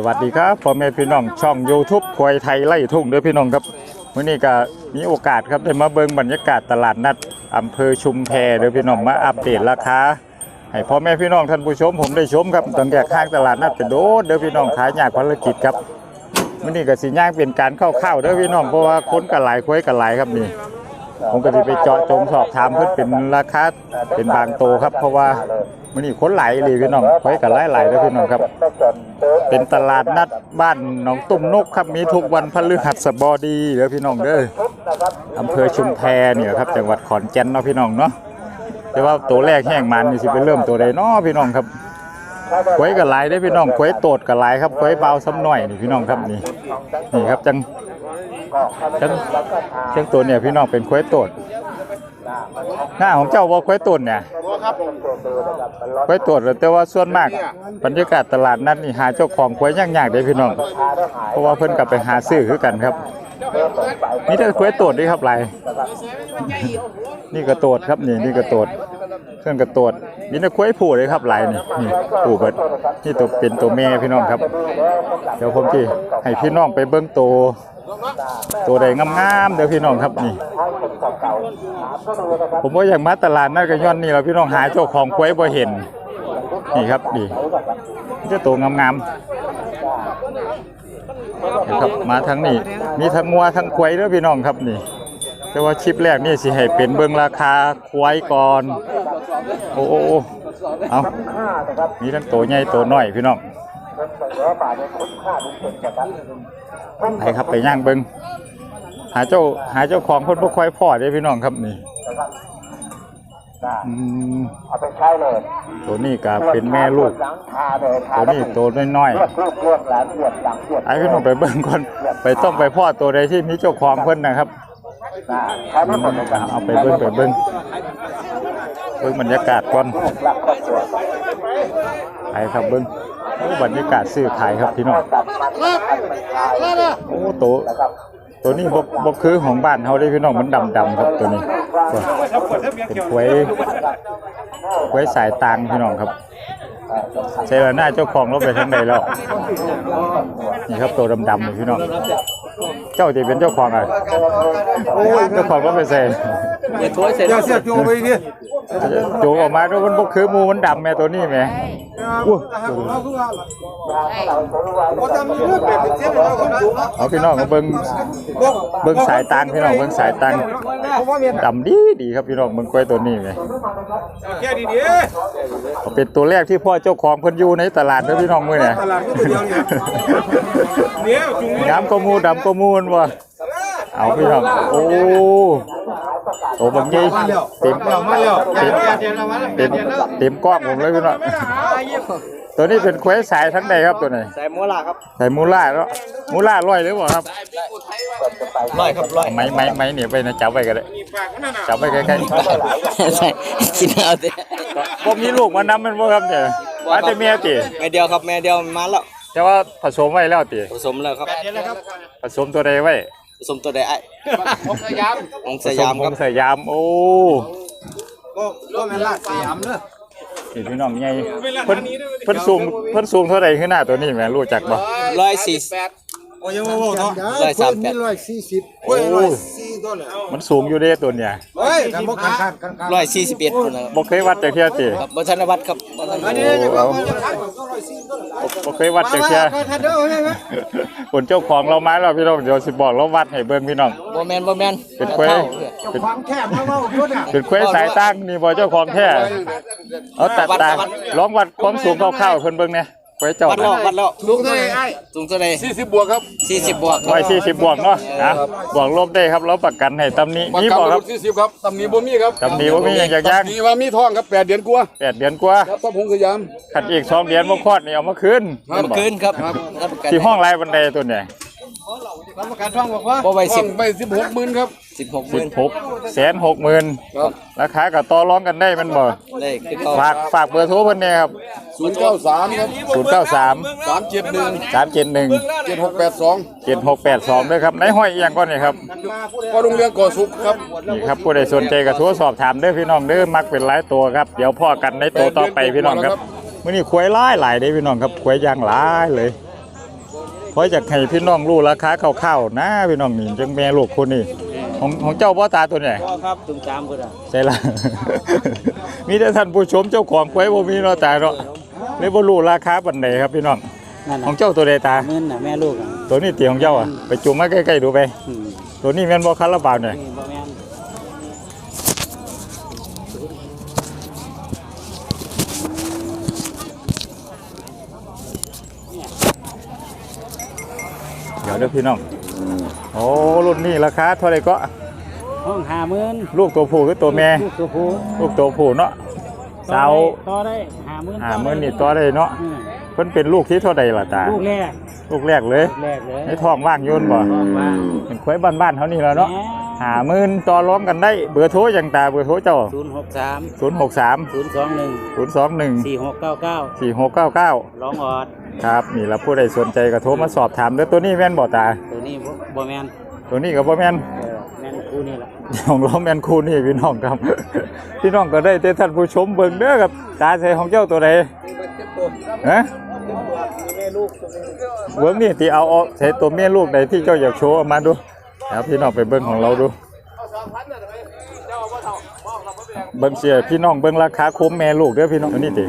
สวัสดีครับพ่อแม่พี่น้องช่อง YouTube ควายไทยไล่ทุ่งเด้อพี่น้องครับมื้อนี้ก็มีโอกาสครับได้มาเบิ่งบรรยากาศตลาดนัดอำเภอชุมแพเด้อพี่น้องมาอัปเดตราคาให้พ่อแม่พี่น้องท่านผู้ชมผมได้ชมครับตั้งแต่ข้างตลาดนัดเป็นโดดเด้อพี่น้องขายยากภารกิจครับมื้อนี้ก็สิย่างเป็นการเข้าๆเด้อพี่น้องเพราะว่าคนก็หลายควายก็หลายครับนี่ ผมก็สิไปเจาะจงสอบถามเพิ่นเป็นราคาเป็นบางโตครับ เพราะว่ามื้อนี้คนไหลเลยพี่น้องควายก็หลายๆเด้อพี่น้องครับ เป็นตลาดนัดบ้านหนองตุ่มนกครับมีทุกวันพฤหัสบดีเด้อพี่น้องเด้ออำเภอชุมแพเนี่ยครับ จังหวัดขอนแก่นเนาะพี่น้องเนาะแต่ว่าตัวแรกแห้งมันนี่สิไปเริ่มตัวใดเนาะพี่น้องครับ ควยกับลายได้พี่น้องควยโตดกับลายครับควยเบาซ้ำหน่อยนี่พี่น้องครับนี่นี่ครับจังจังจังตัวเนี่ยพี่น้องเป็นควยโตดหน้าของเจ้าว่าควยโตดเนี่ยควยตรวจแต่ว่าส่วนมากบรรยากาศตลาดนัดนี่หาเจ้าของควยยากๆเด้พี่น้อง เพราะว่าเพิ่นกลับไปหาซื้อคือกันครับ นี่แต่ควยตรวจนี่ครับหลายนี่ก็ตรวจครับนี่นี่ก็ตร วจเครื่องก็ตรวจมีแต่ควายผู้เลยครับหลายนี่นี่ผู้เบิดนี่ตัวเป็นตัวแม่พี่น้องครับ เดี๋ยวผมที่ให้พี่น้องไปเบิ่งตัวตัวใดงามๆเดี๋ยวพี่น้องครับนี่ ผมว่าอย่างมาตลาดนั่นก็ย้อนนี่เราพี่น้องหาเจ้าของควายบ่เห็น นี่ครับดีนี่จะตัวงามๆนะครับมาทั้งนี้มีทั้งงัวทั้งควายเด้อพี่น้องครับนี่แต่ว่าคลิปแรกนี่สิให้เป็นเบิ่งราคาควายก่อน โอ้โอ้โอ้เอามีทั้งตัวใหญ่ตัวน้อยพี่น้องไปครับไปย่างเบิ่งหาเจ้าหาเจ้าของเพิ่นบ่ค่อยพอเด้อพี่น้องครับนี่อืมเอาไปใช้เลยตัวนี้ก็เป็นแม่ลูกหลังคาเลยทาตัวนี้ตัวน้อยเลือดลูกเลือดหลานเลือดหลังเลือดๆไอ้พี่น้องไปเบิ่งก่อนไปต้องไปพ่อตัวใดที่มีเจ้าของเพิ่นนะครับนะใช้ไม่หมดเลยครับเอาไปเบิ่งไปเบิ่ง เบิ่งบรรยากาศก่อนไปครับเบิ่งบรรยากาศซื้อขายครับพี่น้องตัดมันอันไม่ขายโอ้ตัวตัวนี้บบคือของบ้านเฮาเด้พี่น้องมันดำๆครับตัวนี้เป็นควยควยสายตางพี่น้องครับใช่แล้วหน้าเจ้าของเราไปทางใดแล้วนี่ครับตัวดำๆนี่พี่น้องเจ้าจะเป็นเจ้าของอะเจ้าของก็ไปใส่อย่าเสียจูไปดิ จูงออกมาด้วยมันบ่คือหมูมันดำแม่ตัวนี้แม่อู้ก็จำมีเรื่องแบบเสียแล้วคนสูงเอาพี่น้องมาเบิ่งเบิ่งสายตางพี่น้องเบิ่งสายตางเพราะว่าเมียดำดีดีครับพี่น้องเบิ่งกล้วยตัวนี้แม่แค่ดีเขาเป็นตัวแรกที่พ่อเจ้าของเพิ่นอยู่ในตลาดเด้อพี่น้องมื้อเนี่ยๆตลาดก็เดียวเนี่ยเดี๋ยวจุงงามก็มูดำก็มูนว่ะเอาพี่น้องโอ้ โอ้บางทีเต็มมาแล้วเต็มเต็มเต็มกล้องผมเลยพี่น้องตัวนี้เป็นควายสายทั้งใดครับตัวไหนใส่หมูลาครับสายมูล่าแล้วมูล่าร้อยหรือเปล่าครับร้อยครับร้อยไม้ไม้ไม้เหนียวไปนะจับไว้ก็ได้ปากมันน่ะจับไว้ใกล้ใส่กินเอาสิๆบ่มีลูกมานำมันบ่ครับเนี่ยมาแต่เมียติแม่เดียวครับแม่เดียวมาแล้วแต่ว่าผสมไว้แล้วติผสมแล้วครับผสมตัวใดไว้ ผสมตัวใดไอ้ผมสยามองผสสยามมครับของสยามโอ้ก็ก็แม่ลาดสยามเด้อนี่พี่น้องใหญ่เพิ่นเพิ่นสูงเพิ่นสูงเท่าใดขึ้นหน้าตัวนี้แหม่รู้จักบ่ร้อยสี่โอ้ยยังว่าว่าเนาะร้อยสามแปดโอ้ยร้อยสี่ ต้นเนี่ยมันสูงอยู่เด้ตัวเนี่ยเฮ้ยกันบ่กันกันกันร้อยสี่สิบเอ็ดคนนะครับบ่เคยวัดจักเที่ยติครับบัชนวัฒน์ครับบ่ทันอันนี้จะว่าจะขายก็ร้อยสี่ต้นบ่เคยวัดจักเที่ยก็ทันเด้อใช่ไหมคนเจ้าของเรามาแล้วพี่น้องเดี๋ยวสิบอกเราวัดให้เบิ่งพี่น้องบ่แมนบ่แมนเป็นควายเป็นความแคบมาว่าต้นอะเป็นควายสายตั้งนี่บ่เจ้าของแท้เอาตัดตาลองวัดความสูงคร่าวๆเพิ่นเบิ่งแหน่ ควายเจ้าวัดแล้ววัดแล้วลูกเท่าไหร่ไอ้สูงเท่าใดสี่สิบบวกครับสี่สิบบวกคร้รัอยสี่สิบบวกเนาะอะบวกลบได้ครับเราประกันให้ตำนี้นี่บอกครับสี่สิบครับตำหนิบ่มีครับตำนี้บ่มีหยังอยากย่างตำหนิว่ามีท้องครับแปดเดือนกว่าแปดเดือนกว่าครับทับพงสยามขัดอีกสองเดือนบ่คลอดนี่เอามาคืนเมื่อคืนครับรับประกันที่ห้องลายบันไดตัวเนี่ย รับประกันท่องบอกว่าบ่ไว้ท้สิอบงไปสิบหกหมื่นครับสิบหกหสิมื่บนหกแสนหกหมื่นครับราคากับต่อรองกันได้แมันบ่ได้คือเขาฝากฝากเบอร์โทรเพิ่นเนี่ยครับ ศูนย์เก้าสามครับศูนย์เก้าสามสามเจ็ดหนึ่งสามเจ็ดหนึ่งเจ็ดหกแปดสองเจ็ดหกแปดสองด้วยครับในห้อยเอียงก่อนนี่ครับก็โรงเรียนก่อสุขครับนี่ครับผู้ใดสนใจก็โทรสอบถามเด้อพี่น้องเด้อมักเป็นหลายตัวครับ เดี๋ยวพ่อกันในตัวต่อไปพี่น้องครับมื้อนี้ควายหลายหลายเด้อพี่น้องครับควายยางหลายเลย ราะอยากให้พี่น้องรู้ราคาคร่าวๆนะพี่น้องนี่จังแม่ลูกคนนี้ของของเจ้าพ่อตาตัวไหนพ่อครับถึงสามคนอะใช่ละ มีแต่ท่านผู้ชมเจ้าของไว้บ่มีเนาะตาเนาะเลยบ่รู้ราคาปานใดครับพี่น้องนั่นของเจ้าตัวใดตาเงินน่ะแม่ลูกอะตัวนี้เตียของเจ้าอะไปจุ่มมาใกล้ๆดูไปอืมตัวนี้แม่นบ่คาราบาวเนี่ย นี่บ่แม่น เดี๋ยวเด้อพี่น้อง โอ้รุ่นนี้ราคาเท่าไหร่ก็ห้องห้าหมื่นลูกตัวผู้คือตัวแม่ ลูกตัวผู้ลูกตัวผู้เนาะสาวต่อได้ห้าหมื่นหาเมื่อนี่ตัวได้เนาะอืมเพิ่นเป็นลูกที่เท่าใดล่ะตา ลูกแรก ลูกแรกเลยลูกแรกเลยในท้องว่างโยนบ่บอกว่าเป็นควายบ้านๆเท่านี้แล้วเนาะแหหาหมื่นต่อร้องกันได้เบอร์โทรจังตาเบอร์โทรเจ้าศูนย์หกสาม063ศูนย์สองหนึ่ง021สี่หกเก้าเก้า4699ร้องออดครับนี่แล้วผู้ใดสนใจก็โทรมาสอบถามเด้อตัวนี้แม่นบ่ตา ตัวนี้บ่บ่แม่นตัวนี้ก็บ่แม่นเออแม่นคู่นี่ล่ะของเราแม่นคู่นี่พี่น้องครับ พี่น้องก็ได้แต่ท่านผู้ชมเบิ่งเด้อครับตาใส่ของเจ้าตัวใดฮะเบิ่งนี่ที่เอาเอาใส่ตัวแม่ลูกใดที่เจ้าอยากโชว์เอามาดู แล้วพี่น้องไปเบิ่งของเราดู เบิ่งเสียพี่น้องเบิ่งราคาโคมแม่ลูกเด้อพี่น้องตัวนี้ติ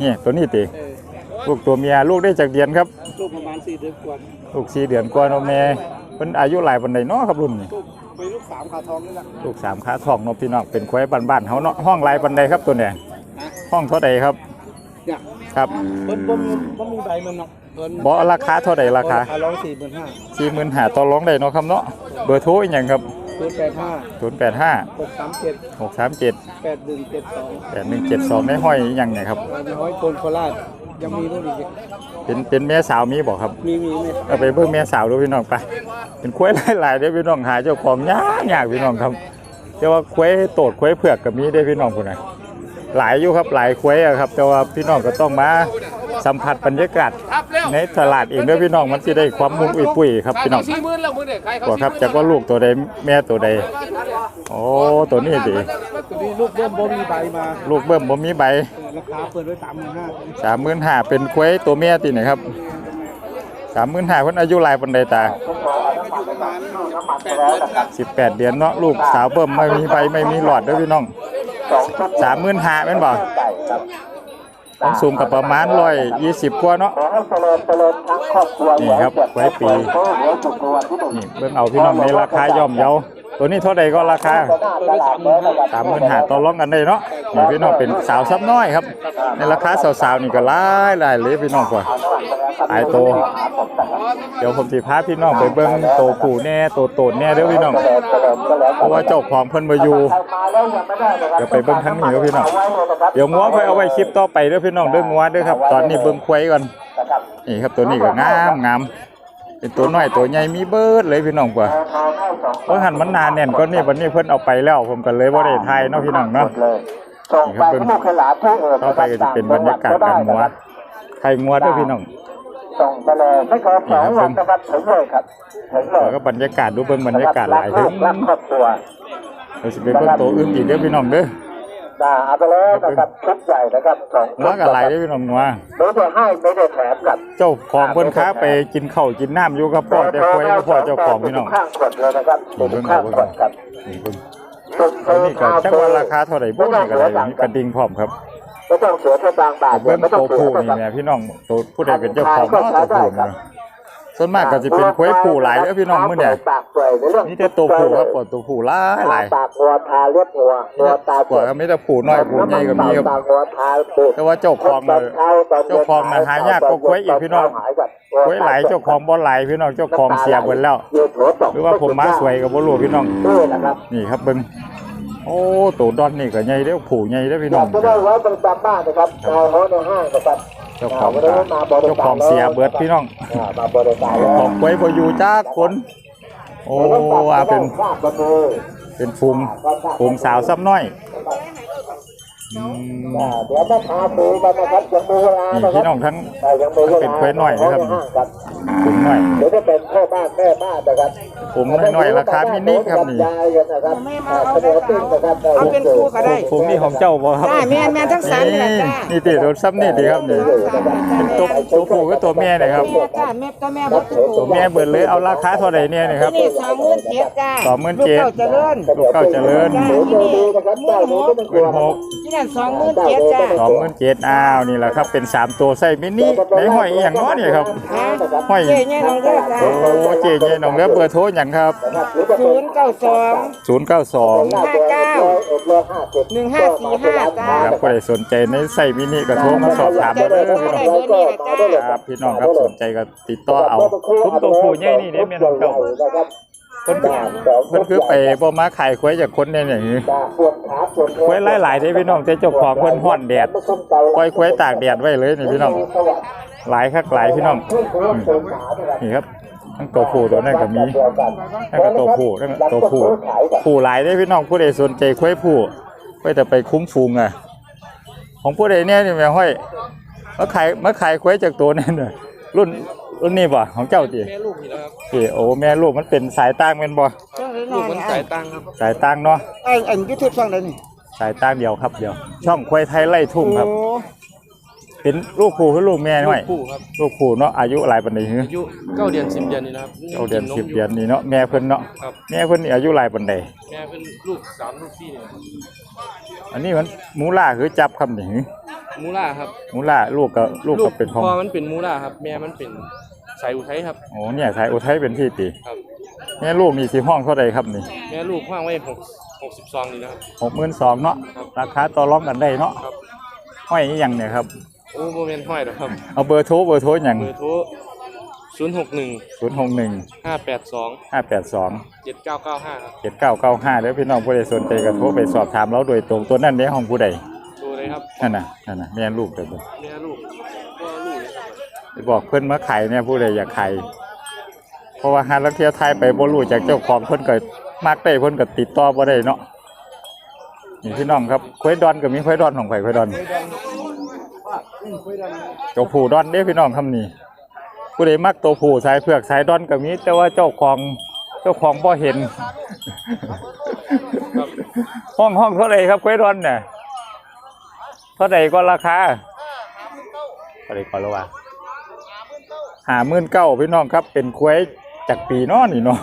นี่ตัวนี้ติลูกตัวเมียลูกได้จากเดือนครับ ลูกประมาณสี่เดือนกว่าลูกสี่เดือนกว่าเนาะแม่เพิ่นอายุหลายปานใดเนาะครับรุ่นนี้ไปลูกสามขาทองนี่แหละลูกสามขาทองเนาะพี่น้องเป็นควายบ้านๆเฮาเนาะห้องหลายปานใดครับตัวเนี่ยห้องเท่าใดครับเนี่ยครับเพิ่นบ่มีบ่มีใบมันเนาะเพิ่น บ่ราคาเท่าใดราคาร้องสี่หมื่นห้า45,000ต่อรองได้เนาะครับเนาะเบอร์โทรอีหยังครับศูนย์แปดห้า085หกสามเจ็ด637แปดหนึ่งเจ็ดสอง8172ในห้อยอีหยังเนี่ยครับมีห้อยคนโคราชยังมีรุ่นอีกเป็นเป็นแม่สาวมีบ่ครับ มีมีไหมเอาไปเบิ่งแม่สาวดูพี่น้องไป เป็นควายหลายๆเด้อพี่น้องหาเจ้าของยากยากพี่น้องครับแต่ว่าควายโตดควายเผือกก็มีเด้อพี่น้องพุ่นน่ะหลายอยู่ครับหลายควายอะครับ แต่ว่าพี่น้องก็ต้องมา สัมผัสบรรยากาศในตลาดเองเด้อพี่น้องมันสิได้ความมุ้งอุ้ยปุ้ยครับพี่น้องสี่หมื่นแล้วมึงเนี่ยใครเขาบอกครับจากว่าลูกตัวใดแม่ตัวใดโอ้ตัวนี้ดิตัวนี้ลูกเริ่มบ่มีใบมาลูกเบิ่มบ่มีใบเออราคาเปิดไว้สามหมื่นห้าสามหมื่นห้าเป็นควายตัวแม่ติไหนครับสามหมื่นห้าเพิ่นอายุหลายปานใดตาประมาณแปดเดือนครับสิบแปดเดือนเนาะลูกสาวเบิ่มไม่มีใบไม่มีหลอดเด้อพี่น้องสามหมื่นห้าแม่นบ่ ต้องสูงกับประมาณร้อยยี่สิบกว่าเนาะ ขอให้เจริญเจริญทั้งครอบครัวนี่ครับไว้ปีโตเหลือจุกตัวที่หนึ่งนี่เบิ่งเอาพี่น้องในราคาย่อมเยา ตัวนี้เท่าใดก็ราคาสามหมื่นห้าต่อรองกันได้เนาะนี่พี่น้องเป็นสาวซับน้อยครับ ในราคาสาวๆนี่ก็หลายหลายเลยพี่น้องกว่าหลายโต เดี๋ยวผมสิพาพี่น้องไปเบิ่งโตผู้แน่โตโตนแน่เด้อพี่น้องเพราะว่าเจ้าของเพิ่นบ่อยู่เดี๋ยวไปเบิ่งทางนี้ครับพี่น้องเดี๋ยวงัวค่อยเอาไว้คลิปต่อไปเด้อพี่น้องเด้องัวเด้อครับ ตอนนี้เบิ่งควายก่อนนี่ครับตัวนี้ก็งามงาม เป็นตัวน้อยตัวใหญ่มีเบิดเลยพี่น้องกว่าทางให้สองเพราะหันมันนานแน่นก็นี่วันนี้เพิ่นเอาไปแล้วผมก็เลยบ่ได้ถ่ายเนาะพี่น้องเนาะเลยส่งไปที่ลูกขลาที่อื่นต่อไปก็จะเป็นบรรยากาศการงัวไทยงัวเด้อพี่น้องส่งไปเลยไม่เกินสองวันนะครับถึงเลยครับถึงเลยแล้วก็บรรยากาศดูเบิ่งบรรยากาศหลายรัถึกงรักครอบครัวเราสิไปเบิ่งตัวอื่นอีกเด้อพี่น้องเด้อ ด่าเอาไปแล้วนะครับชุดใหญ่นะครับสองงัวก็หลายเด้อพี่น้องงัวไม่ได้ให้ไม่ได้แถมกับเจ้าของเพิ่นค้าไปกินข้าวกินน้ำอยู่กับพ่อแต่ควายกับพ่อเจ้าของพี่น้องข้างขวดเลยนะครับนี่เบิ่งข้าเอางเบิ่งขวดครับนี่เบิ่งตัวนี้ก็จักว่าราคาเท่าไหร่บ่นี่ก็ได้มีกระดิ่งพร้อมครับไม่ต้องเสียแค่บางบาทเบิ่งไม่ต้โตองเสียผู้นี่แหม่พี่น้องโตผู้ใดเป็นเจ้าของเนาะโตผู้นี่ ส่วนมากก็สิเป็นควายผู้หลายเด้อพี่น้องมื้อเนี่ยปากเปื่อยในเรื่องนี่แต่โตผู้ครับปวดโตผู้หลายหลายปากหัวทาเลียบหัวหัวตาปวดก็มีแต่ผู้น้อยผู้ใหญ่ก็มีครับปากหัวทาปูแต่ว่าเจ้าของน่ะเจ้าของน่ะหายากกว่าควายอีกพี่น้องควายหลายเจ้าของบ่หลายพี่น้องเจ้าของเสียเบิดแล้วหรือว่าผมมาสวยก็บ่รู้พี่น้องนี่นะครับนี่ครับเบิ่งโอ้โตดอนนี่ก็ใหญ่เด้อผู้ใหญ่เด้อพี่อน้ยาอกงจะได้ไว้ประจำบ้านนะครับชาวเขาในห้างนะครับ เจ้าของก็เจ้าของเสียเบิดพี่น้องอ่ามาบริการแล้วของควายบ่อยู่จักคนโอ้ว่าเป็นทราบกันเลยเป็นภูมิภูมิสาวซ้ำน้อย อืมอ่าเดี๋ยวถ้าพาปูมานะครับยังมีเวลานี่นะคพี่รับน้องทั้ง อ่ายังมีเวลาเป็นควายน้อยนะครับห้างครับขุนหน่อย เดี๋ยวจะเป็นพ่อบ้านแม่บ้านนะครับผมน้อยๆราคามินิครับนี่ ยายกันนะครับอ่าเสนอติ้งนะครับเอาเป็นคู่ก็ได้ ผมนี่ของเจ้าบ่ครับจ้าแม่นแม่นทั้งสามนี่แหละจ้านี่ติรถซ้ำนี่ดีครับนี่เป็นตัวตัวผู้กับตัวแม่นะครับจ้าแม่ก็แม่บ่ถูกตัวแม่เบิดเลยเอาราคาเท่าไหร่เนี่ยนะครับ นี่สองหมื่นเจ็ดจ้าสองหมื่นเจ็ด ลูกเจ้าเจริญลูกเก้าเจริญ จ้าหนูที่ดูนี่ดีนะครับเจ้าหนูไม่ต้องกหลัมื่วนหก ที่นั่นสองหมื่นเจ็ดจ้าสองหมื่นเจ็ดอ้าวนี่แหละครับเป็นสามตัวไส้มินิในห้อยอหย่างน้อเนี่ยครับฮะห้อยเจ๊เนี่ยน้องเด้อจ้าโอ้เจ๊เจ๊น้องเลือเบอร์โทรอย่างครับศูนย์เก้าสองศูนย์เก้าสองห้าเก้าหนึ่งห้าสี่ห้าจ้าครับผู้ใดสนใจในไส้มินิก็โทรมาสอบถามมาเลยพี่น้องได้เบอร์นี้แหละจ้าครับพี่น้องครับสนใจก็ติดต่อเอาทุกตัวผู้ใหญ่นี่เนี่ยแม่น้องเก่า เพิ่นคือเพิ่นคือไปบ่มาขายควายจากคนเนี่ยนี่ควายหลายๆเด้พี่น้องแต่เจ้าของเพิ่นฮ้อนแดดปล่อยควายตากแดดไว้เลยนี่พี่น้อง หลายคักหลายพี่น้องอืมนี่ครับทั้งตัวผู้ตัวนั้นก็มีนั่นก็ตัวผู้นั่นก็ตัวผู้ผู้หลายเด้พี่น้องผู้ใดสนใจควายผู้ควายแต่ไปคุ้มฟูงอะ ของผู้ใดเนี่ยนี่แม่ห้อยมาขายมาขายควายจากตัวนั่นน่ะรุ่น รุ่นนี้บ่ของเจ้าติแม่ลูกนี่แล้วครับที่โอ้แม่ลูกมันเป็นสายต่างเป็นบ่ลูกมันสายตังครับสายต่างเนาะไอ้อันยูทูบช่องใดนี่สายต่างเดียวครับเดียว ช่องควายไทยไล่ทุ่งครับโอ้เป็นลูกผู้หรือลูกแม่น้อยคู่ครับลูกผู้เนาะอายุหลายปานใดหืออายุเก้าเดือนสิบเดือนนี่นะครับเก้าเดือนสิบเดือนนี่เนาะแม่เพิ่นเนาะครับแม่เพิ่นนี่อายุหลายปานใดแม่เป็นลูกสามลูกสี่เนี่ยอันนี้มันมูล่าคือจับคำนี่หือมูล่าครับมูล่าลูกก็ลูกก็เป็นของพ่อมันเป็นมูล่าครับ แม่มันเป็น สายอุทัยครับ โอ้เนี่ยสายอุทัยเป็นที่ติครับแม่ลูกนี่สิห้องเท่าใดครับนี่แม่ลูกว่างไว้หกหกสิบซองนี่นะครับ หกหมื่นสองเนาะ ราคาต่อรองกันได้เนาะครับ ห้อยนี่ยังเนี่ยครับ โอ้โมเมนต์ห้อยหรอกครับ เอาเบอร์โทรเบอร์โทรอย่างเบอร์โทรศูนย์หกหนึ่งศูนย์หกหนึ่งห้าแปดสองห้าแปดสองเจ็ดเก้าเก้าห้าครับเจ็ดเก้าเก้าห้าแล้วพี่น้องผู้ใดสนใจก็โทรไปสอบถามเราโดยตรงตัวนั่นเนี่ยของผู้ใดดูเลยครับ นั่นน่ะนั่นน่ะแม่ลูกเดี๋ยวแม่ลูกก็ลูกเลยครั บอกเพิ่อนมาขายเนี่ยผู้ใดอยากไขายเพราะว่าหาลังเที่ยวไทยไปบ่รู้จากเจ้าของเพิ่อนก็มากได้เพิ่อนก็ติดต่อบ่ได้เนาะนี่พี่น้องครับควายดอนก็มีควายดอนของไผควายดอนตัวผู้ดอนเด้พี่น้องคำนี้ผู้ใดมักตัวผู้สายเผือกสายดอนก็มีแต่ว่าเจ้าของเจ้าของบ่เห็น ห้องห้องเท่าไรครับควายดอนเนี่ยเท่าไหร่ก็ราคาเท่าไหร่ก็แล้วว่า หาหมื่นเก้าพี่น้องครับ เป็นควายจากปีน้อนี่เนาะ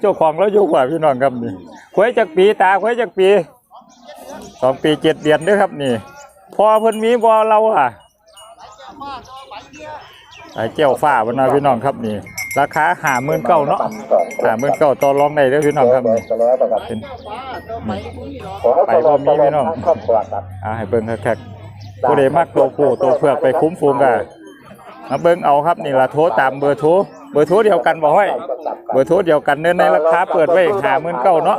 เจ้าของแล้วอยู่กว่าพี่น้องครับนี่ควายจากปีตาควายจากปีสองปีเจ็ดเดือนด้วยครับนี่ พอเพิ่นมีบ่เราอะไอ้เจ้าฟ้าบนนาพี่น้องครับนี่ ราคาหาหมื่นเก้าเนาะหาหมื่นเก้าต่อรองได้เด้อพี่น้องครับนี่เป็นไปบ่มีพี่น้องอ่าให้เบิ่งคักๆผู้ใดมักตัวผู้ตัวเผือกไปคุ้มฟูงกัน มาเบิ่งเอาครับนี่ละโทรตามเบอร์โทรเบอร์โทรเดียวกันบ่ห้อยเบอร์โทรเดียวกันเน้นในราคาเปิดไว้หาหมื่นเก้าเนาะ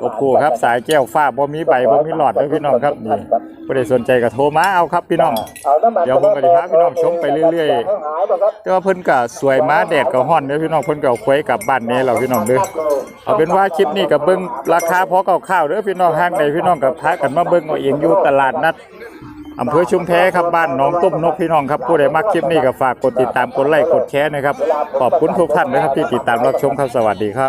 ตัวผู้ครับสายแก้วฟ้าบ่มีใบบ่มีหลอดด้อพี่น้องครับนี่ผู้ใดสนใจก็โทรมาเอาครับพี่น้องเดี๋ยวผมก็สิพาพี่น้องชมไปเรื่อยๆแต่ว่าเพิ่นก็สวยม้าแดดก็ฮ้อนเด้อพี่น้องเพิ่นก็ควยกับบ้านน่แล้วพี่น้องเด้อเอาเป็นว่าคลิปนี้ก็เบิ่งราคาพอคร่าวเด้อพี่น้องห้างใดพี่น้องก็พากันมาเบิ่งเอาเองอยู่ตลาดนัด อำเภอชุมแพครับบ้านหนองตุ้มนกพี่น้องครับผู้ใดมักคลิปนี้ก็ฝากกดติดตามกดไลค์กดแชร์นะครับขอบคุณทุกท่านนะครับที่ติดตามรับชมครับสวัสดีครับ